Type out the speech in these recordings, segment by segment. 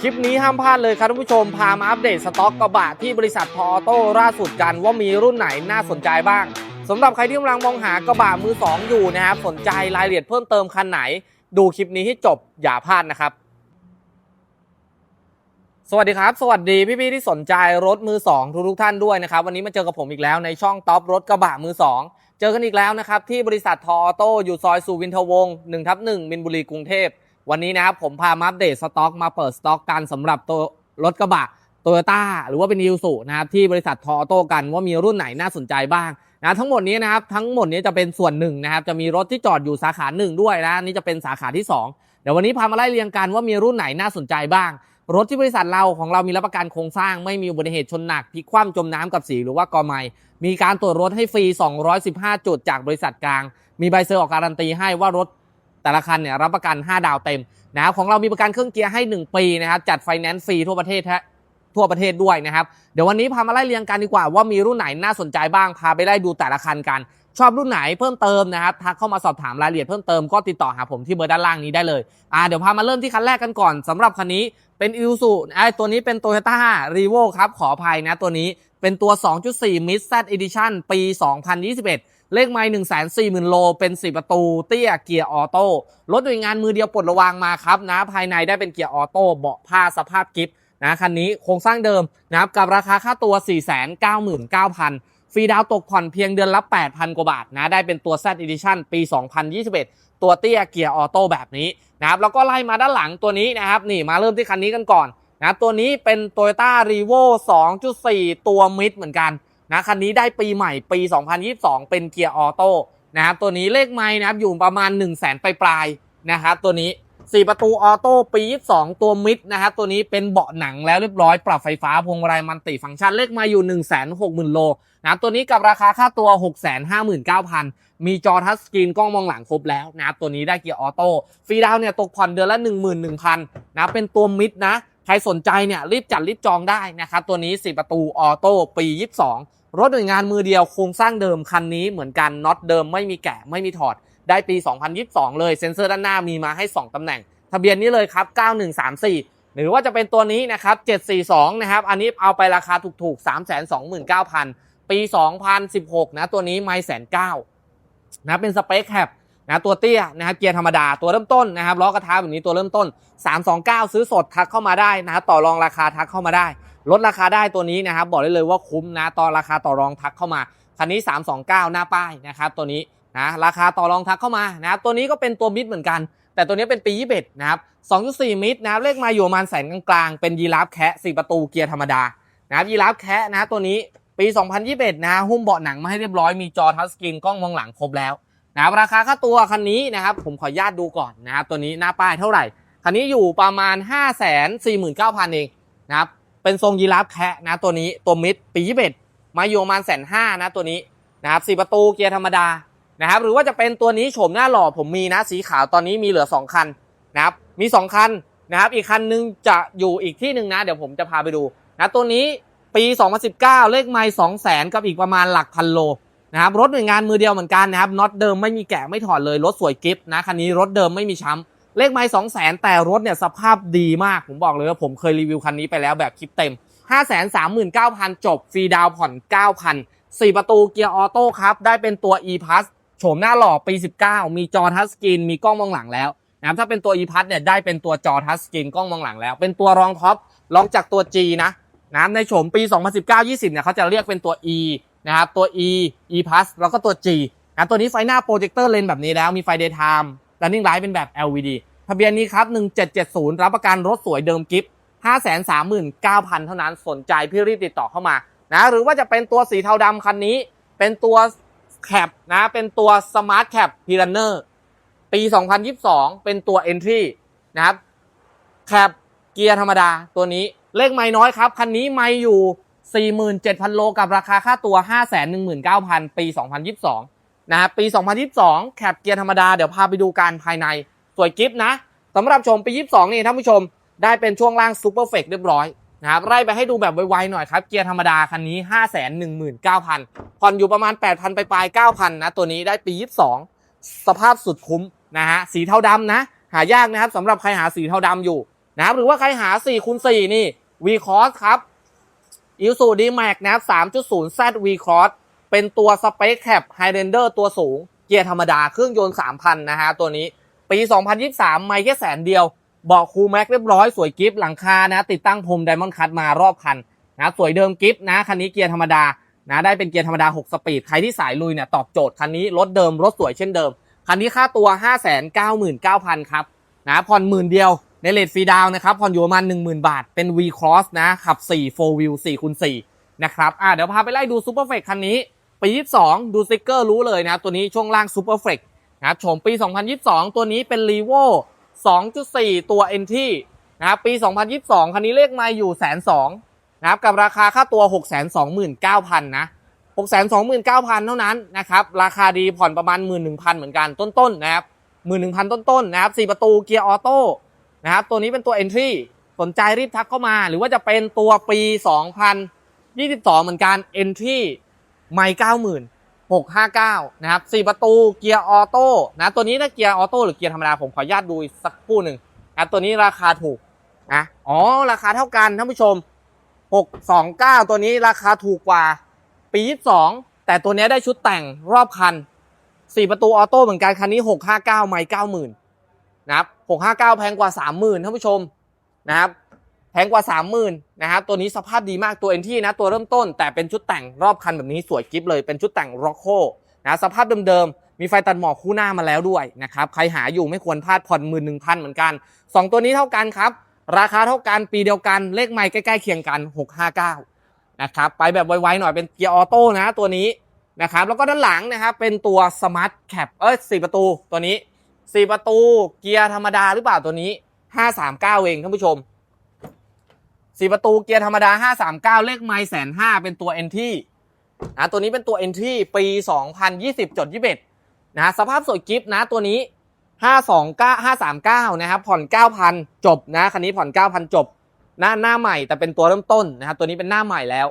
คลิปนี้ห้ามพลาดเลยครับท่านผู้ชมพามาอัปเดตสต็อกกระบะที่บริษัทพออโต้ล่าสุดกันว่ามีรุ่นไหนน่าสนใจบ้างสำหรับใครที่กำลังมองหากระบะมือ 2 อยู่นะครับสนใจรายละเอียดเพิ่มเติมคันไหน ดูคลิปนี้ให้จบอย่าพลาดนะครับ สวัสดีครับ สวัสดีพี่ๆที่สนใจรถมือ 2 ทุกทุกๆท่านด้วยนะครับ วันนี้มาเจอกับผมอีกแล้วในช่องท็อปรถกระบะมือ 2 เจอกันอีกแล้วนะครับที่บริษัททออโต้อยู่ซอยสุวินทวงศ์1ทับ1มินบุรีกรุงเทพ วันนี้นะครับผมพามาอัปเดตสต็อกมาเปิดสต็อกกันสำหรับตัวรถกระบะโตโยต้าหรือว่าเป็นยูสุนะครับที่บริษัททอโต้กันว่ามีรุ่นไหนน่าสนใจบ้างนะทั้งหมดนี้นะครับทั้งหมดนี้จะเป็นส่วนหนึ่งนะครับจะมีรถที่จอดอยู่สาขาหนึ่งด้วยนะนี่จะเป็นสาขาที่สองเดี๋ยววันนี้พามาไล่เรียงกันว่ามีรุ่นไหนน่าสนใจบ้าง รถที่บริษัทเราของเรามีรับประกันโครงสร้าง ไม่มีอุบัติเหตุชนหนักพลิกคว่ำจมน้ำกับสีหรือว่ากอไมมีการตรวจรถให้ฟรี 215 จุดจากบริษัทกลาง มีใบเซอร์ออกการันตีให้ว่ารถ แต่ละคันเนี่ยรับประกัน 5 ดาวเต็มนะครับของเรามีประกันเครื่องเกียร์ให้ 1 ปีนะครับจัดไฟแนนซ์ฟรีทั่วประเทศฮะทั่วประเทศด้วยนะครับเดี๋ยววันนี้พามาไล่เรียงกันดีกว่าว่ามีรุ่นไหนน่าสนใจบ้างพาไปไล่ดูแต่ละคันกัน ชอบรุ่นไหนเพิ่มเติมนะครับทักเข้ามาสอบถามรายละเอียดเพิ่มเติมก็ติดต่อหาผมที่เบอร์ด้านล่างนี้ได้เลยอ่าเดี๋ยวพามาเริ่มที่คันแรกกันก่อนสำหรับคันนี้เป็นอิ s u ไอตัวนี้เป็น Toyota r e v o ครับขออภัยนะตัวนี้เป็นตัว 2.4 Mid Z Edition ปี 2021 เลขไมล์140,000โลเป็น4ประตู เตี้ยเกียร์ออโต้รถหน่วยงานมือเดียวปลดระวางมาครับนะภายในได้เป็นเกียร์ออโต้เบาะผ้าสภาพกิฟต์นะคันนี้โครงสร้างเดิมนะครับกับราคาค่าตัว 499,000 ฟรีดาวตกผ่อนเพียงเดือนละ 8,000 กว่าบาทนะได้เป็นตัว Z Edition ปี 2021 ตัวเตี้ยเกียร์ออโต้แบบนี้นะครับแล้วก็ไล่มาด้านหลังตัวนี้นะครับนี่มาเริ่มที่คันนี้กันก่อนนะตัวนี้เป็น Toyota r e v o 2.4 ตัวมิดเหมือนกัน นะคันนี้ได้ปีใหม่ปี 2022 เป็นเกียร์ออโต้นะครับตัวนี้เลขไม้นะครับอยู่ประมาณ 1 0 0 0 0แสนปลายๆนะครับตัวนี้ 4 ประตูออโต้ปี 22 ตัวมิดนะครับตัวนี้เป็นเบาะหนังแล้วเรียบร้อยปรับไฟฟ้าพวงมาลัยมันติฟังก์ชันเลขไมาอยู่ 1 6 0 0 0 0 โลนะตัวนี้กับราคาค่าตัว 659,000 มีจอทัชสกรีนกล้องมองหลังครบแล้วนะครับตัวนี้ได้เกียร์ออโต้ฟรีดาวเนี่ยตกผ่อนเดือนละ 11,000นะเป็นตัวมิดนะใครสนใจเนี่ยรีบจัดรีบจองได้นะครับตัวนี้ 4 ประตูออโต้ปี 22 รถหน่วยงานมือเดียวโครงสร้างเดิมคันนี้เหมือนกันน็อตเดิมไม่มีแกะไม่มีถอด ได้ปี 2022 เลยเซ็นเซอร์ด้านหน้ามีมาให้ 2 ตำแหน่ง ทะเบียนนี้เลยครับ 9134 หรือว่าจะเป็นตัวนี้นะครับ 742 นะครับ อันนี้เอาไปราคาถูกๆ 329,000 ปี 2016 นะ ตัวนี้ไม่แสนเก้านะเป็นสเปคแคปนะตัวเตี้ยนะครับเกียร์ธรรมดาตัวเริ่มต้นนะครับล้อกระทะแบบนี้ตัวเริ่มต้น 329 ซื้อสดทักเข้ามาได้นะต่อรองราคาทักเข้ามาได้ ลดราคาได้ตัวนี้นะครับ บอกได้เลยว่าคุ้มนะตอนราคาต่อรองทักเข้ามาคันนี้ 329 หน้าป้ายนะครับตัวนี้นะราคาต่อรองทักเข้ามานะครับตัวนี้ก็เป็นตัวมิดเหมือนกัน แต่ตัวนี้เป็นปี 21 นะครับ 2.4 มิตรนะครับเลขมาอยู่ประมาณแสนกลางๆ เป็นยีราฟแคะ4ประตูเกียร์ธรรมดานะครับยีราฟแคะนะตัวนี้ปี 2021 นะหุ้มเบาะหนังมาให้เรียบร้อยมีจอทัชสกรีนกล้องมองหลังครบแล้วนะครับราคาค่าตัวคันนี้นะครับผมขออนุญาตดูก่อนนะครับตัวนี้หน้าป้ายเท่าไหร่คันนี้อยู่ประมาณ 549,000 เองนะครับ เป็นทรงยีราฟแคะนะตัวนี้ตัวมิดปี21มาอยู่ประมาณแสนห้านะตัวนี้นะครับ4ประตูเกียร์ธรรมดานะครับหรือว่าจะเป็นตัวนี้โฉมหน้าหล่อผมมีนะสีขาวตอนนี้มีเหลือ 2 คันนะครับมี 2 คันนะครับอีกคันนึงจะอยู่อีกที่หนึ่งนะ เดี๋ยวผมจะพาไปดูนะตัวนี้ปี 2019 เลขไมล์2 0 0แสนกับอีกประมาณหลักพันโลนะครับรถหน่วยงานมือเดียวเหมือนกันนะครับน็อตเดิมไม่มีแกะไม่ถอดเลยรถสวยกิฟต์นะคันนี้รถเดิมไม่มีช้ำ เลขไมล์2 0 0แสนแต่รถเนี่ยสภาพดีมากผมบอกเลยว่าผมเคยรีวิวคันนี้ไปแล้วแบบคลิปเต็ม 539,000 จบฟรีดาวผ่อน 9,000 4 ประตูเกียร์ออโต้ครับ ได้เป็นตัว e p a s โฉมหน้าหล่อปี 19 มีจอทัชสกรีนมีกล้องมองหลังแล้วนะครับถ้าเป็นตัว e p a s เนี่ยได้เป็นตัวจอทัชสกรีนกล้องมองหลังแล้ว เป็นตัวรองท็อปรองจากตัว G นะนะครับในโฉมปี 2019-20 เนี่ยเขาจะเรียกเป็นตัว E นะครับตัว E e p a s แล้วก็ตัว G นะตัวนี้ไฟหน้าโปรเจคเตอร์เลนแบบนี้แล้วมีไฟ daytime running light เป็นแบบ LED ทะเบียนนี้ครับ 1770 รับประกันรถสวยเดิมกิฟต์539,000 เท่านั้นสนใจพี่รีบติดต่อเข้ามานะหรือว่าจะเป็นตัวสีเทาดำคันนี้ เป็นตัวแคปนะเป็นตัว Smart Cap p i r a n e r ปี 2022 เป็นตัว Entry นะครับแคปเกียร์ธรรมดาตัวนี้เลขไม่น้อยครับ คันนี้ไม่อยู่ 47,000 โลกับราคาค่าตัว 519,000 ปี 2022 นะครับปี 2022 แคปเกียร์ธรรมดา เดี๋ยวพาไปดูการภายใน สวยกิฟต์นะสำหรับชมปี 22 นี่ท่านผู้ชม ได้เป็นช่วงล่างซูเปอร์เฟกเรียบร้อยนะครับไล่ไปให้ดูแบบไวๆหน่อยครับ เกียร์ธรรมดาคันนี้ 5 1 9 0 0 0ผ่อนอยู่ประมาณ 8,000 ไปปลาย9,000 นะ ตัวนี้ได้ปี 22 สภาพสุดคุ้มนะฮะสีเทาดำนะ หายากนะครับสำหรับใครหาสีเทาดำอยู่นะครับหรือว่าใครหา4คูณ4นี่ V Cross ครับอิ s u d m a x นะครับ3.0 Z V Cross เป็นตัว Space Cap Highlander ตัวสูง เกียร์ธรรมดาเครื่องยนต์3,000นะฮะตัวนี้ ปี 2023 ไม่แค่แสนเดียวเบาะคูลแม็กเรียบร้อยสวยกิฟต์หลังคานะ ติดตั้งพรมไดมอนด์คัตมารอบคันนะสวยเดิมกิฟต์นะคันนี้เกียร์ธรรมดานะได้เป็นเกียร์ธรรมดา 6 สปีด ใครที่สายลุยเนี่ยตอบโจทย์คันนี้รถเดิมรถสวยเช่นเดิม คันนี้ค่าตัว 599,000 ครับนะผ่อนหมื่นเดียวในเลทฟรีดาวนะครับผ่อนอยู่ประมาณ10,000 บาท เป็น V Cross นะขับ 4 4 wheel 4คูณ4นะครับอะเดี๋ยวพาไปไล่ดู Super f r e คันนี้ ปี 22 ดูสติกเกอร์รู้เลยนะตัวนี้ช่วงล่าง Super f r e นะครับโฉมปี 2022 ตัวนี้เป็น r e v o 2.4 ตัว NT นะครับปี 2022 คันนี้เลขไมาอยู่แสนสองนะครับกับราคาค่าตัว 629,000 นะ 629,000 เท่านั้นนะครับราคาดีผ่อนประมาณ 11,000 เหมือนกันต้นๆนะครับ 11,000 ต้นๆนะครับ 4 ประตูเกียร์ออโต้นะครับตัวนี้เป็นตัว Entry สนใจรีบทักเข้ามา หรือว่าจะเป็นตัวปี 2022 เหมือนกัน Entry ไม่90,000 659นหกห้าเก้านะครับ4ประตูเกียร์ออโต้นะตัวนี้นะเกียร์ออโต้หรือเกียร์ธรรมดาผมขออนุญาตดูสักคู่หนึ่งนะตัวนี้ราคาถูกนะอ๋อราคาเท่ากันท่านผู้ชม629ตัวนี้ราคาถูกกว่า ปี22แต่ตัวนี้ได้ชุดแต่งรอบคัน4ประตูออโต้เหมือนกันคันนี้659ไม่90,000นนะครับ659แพงกว่า30,000ท่านผู้ชมนะครับ พงกว่า 30,000นะครับตัวนี้สภาพดีมากตัวเอ็นที่นะตัวเริ่มต้น แต่เป็นชุดแต่งรอบคันแบบนี้สวยกิฟเลยเป็นชุดแต่งร็อกโคนะสภาพเดิมๆ มีไฟตัดหมอกคู่หน้ามาแล้วด้วยนะครับใครหาอยู่ไม่ควรพลาดผ่อนหมื่นหนึ่งพันเหมือนกัน 2 ตัวนี้เท่ากันครับ ราคาเท่ากันปีเดียวกันเลขไมค์ใกล้ๆเคียงกัน 659นะครับไปแบบไวๆหน่อยเป็นเกียร์ออโต้นะตัวนี้นะครับแล้วก็ด้านหลังนะครับเป็นตัวสมาร์ทแคปเอ้ยสี่ประตูตัวนี้ 4 ประตูเกียร์ธรรมดาหรือเปล่าตัวนี้ 539 เองท่านผู้ชม 4ประตูเกียร์ธรรมดา 539 เลขไมล์แสนห้าเป็นตัว NT นะตัวนี้เป็นตัว NT ปี 2020จด21นะสภาพสวยกิฟต์นะตัวนี้ 529 539 นะครับ ผ่อน 9,000 จบนะ คันนี้ผ่อน 9,000 จบ หน้าหน้าใหม่แต่เป็นตัวเริ่มต้นนะครับ ตัวนี้เป็นหน้าใหม่แล้ว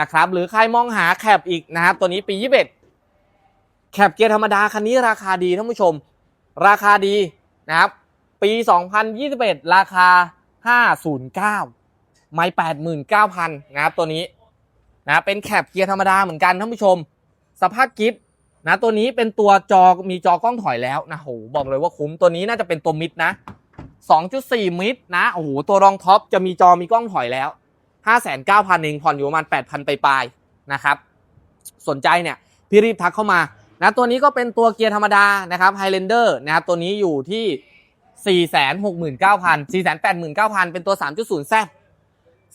นะครับ หรือใครมองหาแคปอีกนะครับ ตัวนี้ปี 21 แคปเกียร์ธรรมดา คันนี้ราคาดีท่านผู้ชม ราคาดีนะครับ ปี 2021 ราคา 509 ไม่แปดหมื่นเก้าพันนะครับตัวนี้นะเป็นแคปเกียร์ธรรมดาเหมือนกันท่านผู้ชม สภาพกิฟต์นะตัวนี้เป็นตัวจอมีจอกล้องถอยแล้วนะโหบอกเลยว่าคุ้มตัวนี้น่าจะเป็นตัวมิดนะ2.4 มิดนะโอ้โหตัวรองท็อปจะมีจอมีกล้องถอยแล้ว 59,000เองผ่อนอยู่ประมาณ 8,000 ไปปลายนะครับ สนใจเนี่ยพี่รีบทักเข้ามานะตัวนี้ก็เป็นตัวเกียร์ธรรมดานะครับไฮ g h นเดอร์นะครับตัวนี้อยู่ที่ 469,000 489,000 เป็นตัว 3.0แซ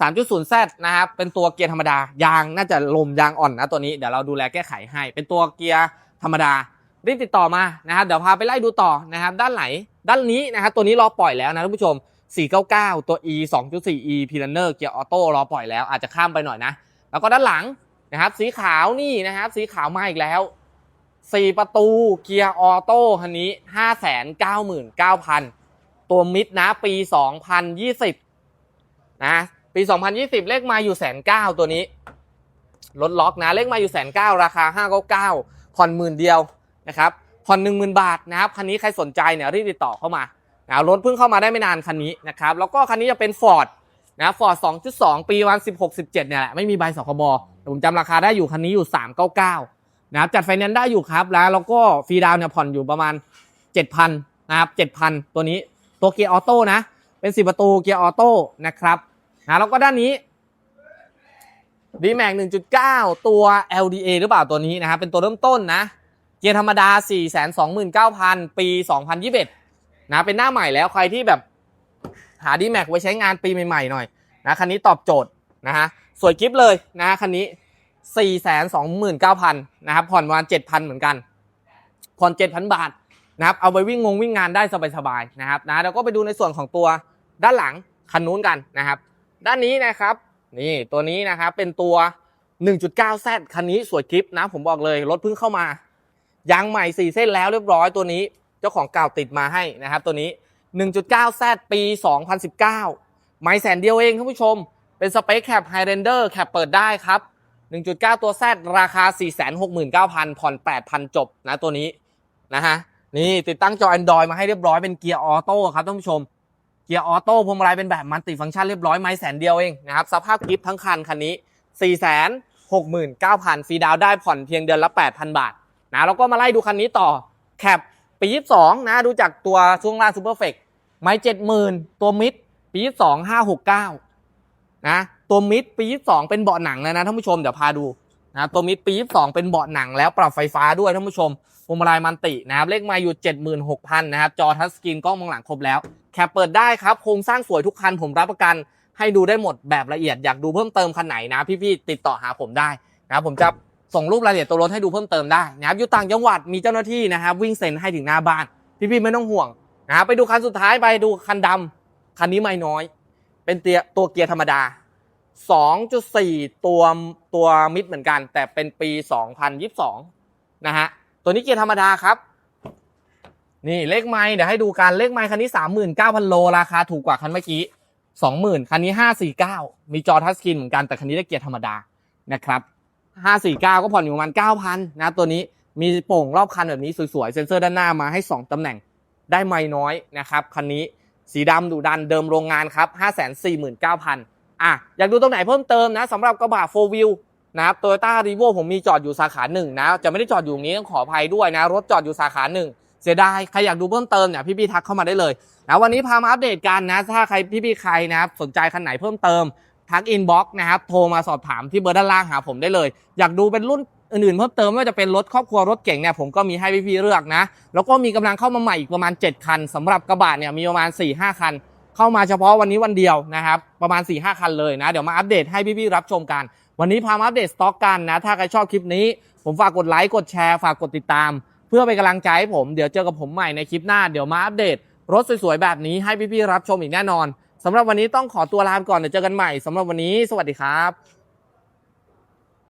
3.0Z นะครับ เป็นตัวเกียร์ธรรมดา ยางน่าจะลมยางอ่อนนะตัวนี้ เดี๋ยวเราดูแลแก้ไขให้ เป็นตัวเกียร์ธรรมดา รีบติดต่อมานะครับ เดี๋ยวพาไปไล่ดูต่อนะครับ ด้านไหน ด้านนี้นะครับ ตัวนี้รอปล่อยแล้วนะท่านผู้ชม 499 ตัว E 2.4 E p l a n e r เกียร์ออโต้รอปล่อยแล้ว อาจจะข้ามไปหน่อยนะ แล้วก็ด้านหลังนะครับ สีขาวนี่นะครับ สีขาวมาอีกแล้ว 4 ประตูเกียร์ออโต้คันนี้ 599,000 ตัวมิดนะ ปี 2020นะ ปี 2020 เลขมาอยู่แสนเก้าตัวนี้รถล็อกนะเลขมาอยู่แสนเก้าราคา 599ผ่อนหมื่นเดียวนะครับผ่อน10,000บาทนะครับคันนี้ใครสนใจเนี่ยรีบติดต่อเข้ามานะรถเพิ่งเข้ามาได้ไม่นานคันนี้นะครับแล้วก็คันนี้จะเป็น Ford นะ Ford 2.2 ปีวัน 16 17 เนี่ยแหละ ไม่มีใบสคบผมจำราคาได้อยู่คันนี้อยู่ 399 นะครับ จัดไฟแนนซ์ได้อยู่ครับ แล้วแล้วก็ฟรีดาวเนี่ยผ่อนอยู่ประมาณ 7,000 นะครับ 7,000 ตัวนี้ตัวเกียร์ออโต้นะ เป็น 10 ประตูเกียร์ออโต้นะครับ นะแล้วก็ด้านนี้ d m a x 1.9 ตัว LDA หรือเปล่าตัวนี้นะครับเป็นตัวเริ่มต้นนะ เกียร์ธรรมดา 429,000 ปี 2021 นะเป็นหน้าใหม่แล้วใครที่แบบหา d m a x ไว้ใช้งานปีใหม่ๆหน่อยนะคันนี้ตอบโจทย์นะฮะสวยกิฟเลยนะคันนี้ 429,000นะครับผ่อนประมาณ7,000 เหมือนกันผ่อน7,000 บาทนะครับเอาไปวิ่งงงวิ่งงานได้สบายๆนะครับนะแล้วก็ไปดูในส่วนของตัวด้านหลังคันนู้นกันนะครับ ด้านนี้นะครับ นี่ตัวนี้นะครับเป็นตัว 1.9Z คันนี้สวยคลิปนะ ผมบอกเลยรถเพิ่งเข้ามายางใหม่ 4 เส้นแล้วเรียบร้อยตัวนี้ เจ้าของเก่าติดมาให้นะครับ ตัวนี้ 1.9Z ปี 2019 ไม่แสนเดียวเองท่านผู้ชม เป็นสเปคแคปไฮเรนเดอร์แคปเปิดได้ครับ 1.9 ตัว Z ราคา 469,000 ผ่อน 8,000 จบนะตัวนี้นะฮะนี่ติดตั้งจอ Android มาให้เรียบร้อยเป็นเกียร์ออโต้ครับท่านผู้ชม เกียร์ออโต้พวงมาลัยเป็นแบบมัลติฟังก์ชันเรียบร้อยไม้แสนเดียวเองนะครับสภาพกิฟต์ทั้งคันคันนี้ 4 6 9 0 0 0ฟรีดาวได้ผ่อนเพียงเดือนละ 8,000 บาทนะแล้วก็มาไล่ดูคันนี้ต่อแคปปี22นะดูจากตัวช่วงล่างซูเปอร์เฟกไม้ 70,000 ตัวมิดปี22 569นะตัวมิดปี 22 เป็นเบาะหนังแล้วนะท่านผู้ชมเดี๋ยวพาดูนะตัวมิดปี 22 เป็นเบาะหนังแล้วปรับไฟฟ้าด้วยท่านผู้ชมพวงมาลัยมันตินะครับเลขไมาอยู่ 76,000 นะครับ จอทัชสกรีนกล้องมองหลังครบแล้ว แคปเปิดได้ครับ โครงสร้างสวยทุกคันผมรับประกัน ให้ดูได้หมดแบบละเอียดอยากดูเพิ่มเติมคันไหนนะ พี่ๆติดต่อหาผมได้นะครับผมจะส่งรูปรายละเอียดตัวรถให้ดูเพิ่มเติมได้นะครับอยู่ต่างจังหวัดมีเจ้าหน้าที่นะครับวิ่งเซ็นให้ถึงหน้าบ้าน พี่ๆไม่ต้องห่วงนะครับไปดูคันสุดท้ายไปดูคันดำคันนี้ไม่น้อย เป็นเตียตัวเกียร์ธรรมดา 2.4 ตัวตัวมิดเหมือนกัน แต่เป็นปี 2022 นะฮะตัวนี้เกียร์ธรรมดาครับ นี่เลขไม้เดี๋ยวให้ดูกันเลขไม้คันนี้39,000โลราคาถูกกว่าคันเมื่อกี้20,000คันนี้549มีจอทัชสกรีนเหมือนกันแต่คันนี้ได้เกียร์ธรรมดานะครับ549ก็ผ่อนอยู่ประมาณ9,000นะตัวนี้มีโป่งรอบคันแบบนี้สวยๆเซ็นเซอร์ด้านหน้ามาให้2ตำแหน่งได้ไม่น้อยนะครับคันนี้สีดำดุดันเดิมโรงงานครับ 549,000อะอยากดูตรงไหนเพิ่มเติมนะสำหรับกระบะ 4 wheel นะครับโตโยต้ารีโวผมมีจอดอยู่สาขาหนึ่งนะ จะไม่ได้จอดอยู่ตรงนี้ต้องขออภัยด้วยนะ รถจอดอยู่สาขาหนึ่ง เสียดายใครอยากดูเพิ่มเติมเนี่ยพี่ๆทักเข้ามาได้เลยนะวันนี้พามาอัปเดตกันนะ ถ้าใครพี่ๆใครนะครับสนใจคันไหนเพิ่มเติมทักอินบ็อกซ์นะครับโทรมาสอบถามที่เบอร์ด้านล่างหาผมได้เลย อยากดูเป็นรุ่นอื่นๆเพิ่มเติมไม่ว่าจะเป็นรถครอบครัวรถเก่งเนี่ยผมก็มีให้พี่ๆเลือกนะ แล้วก็มีกำลังเข้ามาใหม่อีกประมาณ 7 คันสำหรับกระบะเนี่ยมีประมาณ 4-5 คัน เข้ามาเฉพาะวันนี้วันเดียวนะครับประมาณ 4-5 คันเลยนะ เดี๋ยวมาอัปเดตให้พี่ๆรับชมกัน วันนี้พามาอัปเดตสต็อกกันนะถ้าใครชอบคลิปนี้ ผมฝากกดไลค์กดแชร์ฝากกดติดตาม พื่อเป็นกำลังใจให้ผมเดี๋ยวเจอกับผมใหม่ในคลิปหน้าเดี๋ยวมาอัปเดต รถสวยๆแบบนี้ให้พี่ๆรับชมอีกแน่นอนสำหรับวันนี้ต้องขอตัวลาไปก่อนเดี๋ยวเจอกันใหม่สำหรับวันนี้ สวัสดีครับ